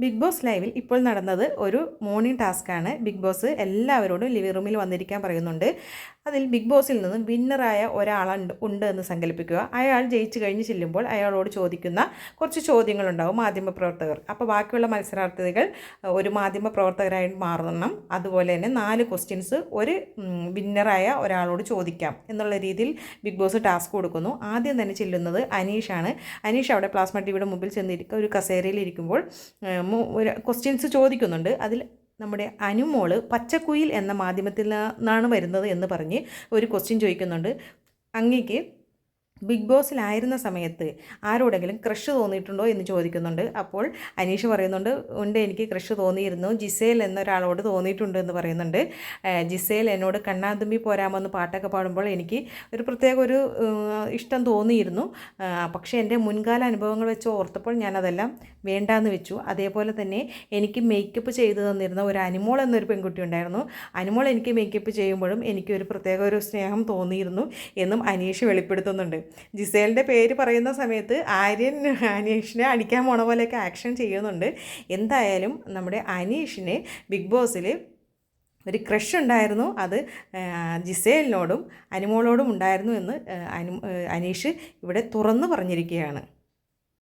Big boss ലൈവിൽ ഇപ്പോൾ നടന്നത് ഒരു മോർണിംഗ് ടാസ്ക്കാണ് ബിഗ് ബോസ് എല്ലാവരോടും ലിവിംഗ് റൂമിൽ വന്നിരിക്കാൻ പറയുന്നുണ്ട്. അതിൽ ബിഗ് ബോസിൽ നിന്ന് വിന്നറായ ഒരാളുണ്ട് ഉണ്ട് എന്ന് സങ്കല്പിക്കുക. അയാൾ ജയിച്ചു കഴിഞ്ഞ് ചെല്ലുമ്പോൾ അയാളോട് ചോദിക്കുന്ന കുറച്ച് ചോദ്യങ്ങളുണ്ടാവും മാധ്യമപ്രവർത്തകർ. അപ്പോൾ ബാക്കിയുള്ള മത്സരാർത്ഥികൾ ഒരു മാധ്യമപ്രവർത്തകരായി മാറണം. അതുപോലെ തന്നെ നാല് ക്വസ്റ്റ്യൻസ് ഒരു വിന്നറായ ഒരാളോട് ചോദിക്കാം എന്നുള്ള രീതിയിൽ ബിഗ് ബോസ് ടാസ്ക് കൊടുക്കുന്നു. ആദ്യം തന്നെ ചെല്ലുന്നത് അനീഷാണ്. അനീഷ് അവിടെ പ്ലാസ്മ ടിവിയുടെ മുമ്പിൽ ചെന്നിരിക്കുക ഒരു കസേരയിൽ ഇരിക്കുമ്പോൾ ഒരു ക്വസ്റ്റ്യൻസ് ചോദിക്കുന്നുണ്ട്. അതിൽ നമ്മുടെ അനുമോൾ പച്ചക്കുയിൽ എന്ന മാധ്യമത്തിൽ നിന്നാണ് വരുന്നത് എന്ന് പറഞ്ഞ് ഒരു ക്വസ്റ്റ്യൻ ചോദിക്കുന്നുണ്ട്. അങ്ങേക്ക് ബിഗ് ബോസിലായിരുന്ന സമയത്ത് ആരോടെങ്കിലും ക്രഷ് തോന്നിയിട്ടുണ്ടോ എന്ന് ചോദിക്കുന്നുണ്ട്. അപ്പോൾ അനീഷ് പറയുന്നുണ്ട് ഉണ്ട് എനിക്ക് ക്രഷ് തോന്നിയിരുന്നു. ജിസേൽ എന്നൊരാളോട് തോന്നിയിട്ടുണ്ട് എന്ന് പറയുന്നുണ്ട്. ജിസേൽ എന്നോട് കണ്ണാതുമ്പി പോരാമെന്ന് പാട്ടൊക്കെ പാടുമ്പോൾ എനിക്ക് ഒരു പ്രത്യേക ഒരു ഇഷ്ടം തോന്നിയിരുന്നു. പക്ഷേ എന്റെ മുൻകാല അനുഭവങ്ങൾ വെച്ച് ഓർത്തപ്പോൾ ഞാനതെല്ലാം വേണ്ടാന്ന് വെച്ചു. അതേപോലെ തന്നെ എനിക്ക് മേക്കപ്പ് ചെയ്തു തന്നിരുന്ന ഒരു അനിമോൾ എന്നൊരു പെൺകുട്ടി ഉണ്ടായിരുന്നു. അനിമോൾ എനിക്ക് മേക്കപ്പ് ചെയ്യുമ്പോഴും എനിക്കൊരു പ്രത്യേക ഒരു സ്നേഹം തോന്നിയിരുന്നു എന്നും അനീഷ് വെളിപ്പെടുത്തുന്നുണ്ട്. ജിസേലിന്റെ പേര് പറയുന്ന സമയത്ത് ആര്യൻ അനീഷിനെ അടിക്കാൻ പോണ പോലെയൊക്കെ ആക്ഷൻ ചെയ്യുന്നുണ്ട്. എന്തായാലും നമ്മുടെ അനീഷിന് ബിഗ് ബോസിൽ ഒരു ക്രഷ് ഉണ്ടായിരുന്നു. അത് ജിസേലിനോടും അനുമോളോടും ഉണ്ടായിരുന്നു എന്ന് അനു അനീഷ് ഇവിടെ തുറന്നു പറഞ്ഞിരിക്കുകയാണ്.